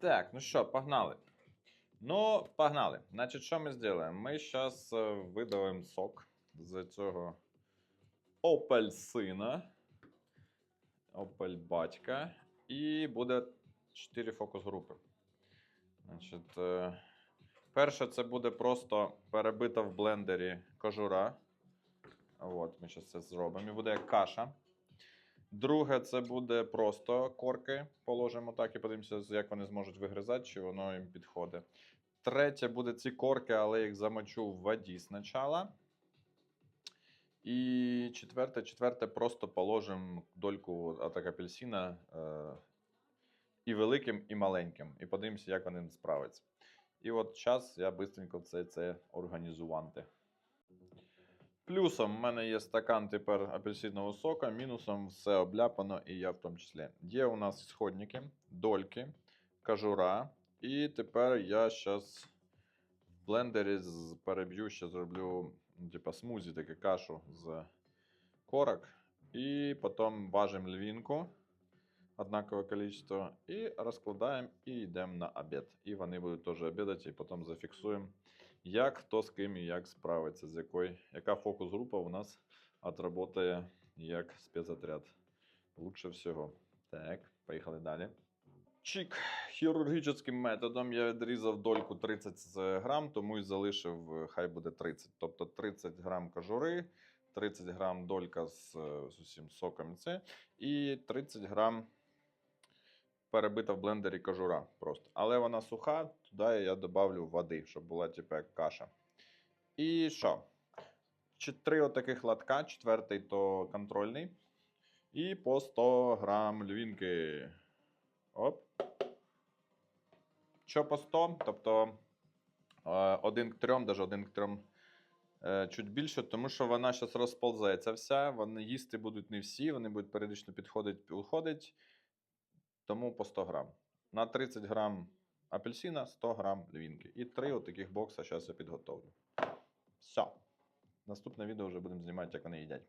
Так, ну що, погнали. Ну, погнали. Значить, що ми зробимо? Ми зараз видавимо сок з цього опельсина. Опель батька. І буде 4 фокус групи. Значить, е, перше, це буде просто перебита в блендері кожура. От, ми зараз це зробимо. І буде як каша. Друге, це буде просто корки. Положимо так і подивимося, як вони зможуть вигризати, чи воно їм підходить. Третє буде ці корки, але їх замочу в воді спочатку. І четверте, четверте, просто положимо дольку атак апельсина е, і великим, і маленьким. І подивимося, як вони справляться. І от час я швидко все це організувати. Плюсом в мене є стакан тепер апельсинового сока, мінусом все обляпано, і я в тому числі. Є у нас сходники, дольки, кажура. І тепер я зараз в блендері переб'ю, ще зроблю ну, типа смузі, таке кашу з корок. І потім важимо львінку однакове количество. І розкладаємо і йдемо на обід. І вони будуть теж обідати, і потім зафіксуємо, як хто з ким і як справиться, з якою, яка фокус-група у нас отработає як спецотряд. Лучше всього. Так, поїхали далі. Чик. Хірургічним методом я відрізав дольку 30 з грам, тому і залишив, хай буде 30. Тобто 30 грам кажури, 30 грам долька з, з усім соком це, і 30 грам перебита в блендері кажура просто. Але вона суха, туди я додавлю води, щоб була типу як каша. І що? Три отаких латка, четвертий то контрольний. І по 100 грам львінки. Оп. Що по 100? Тобто е, один к трьом, навіть один к трьом е, чуть більше, тому що вона зараз розползається вся. Вони їсти будуть не всі, вони будуть періодично підходити, уходить. Тому по 100 грам. На 30 грам апельсина, 100 грам львінки. І три отаких бокса зараз я підготовлю. Все. Наступне відео вже будемо знімати, як вони їдять.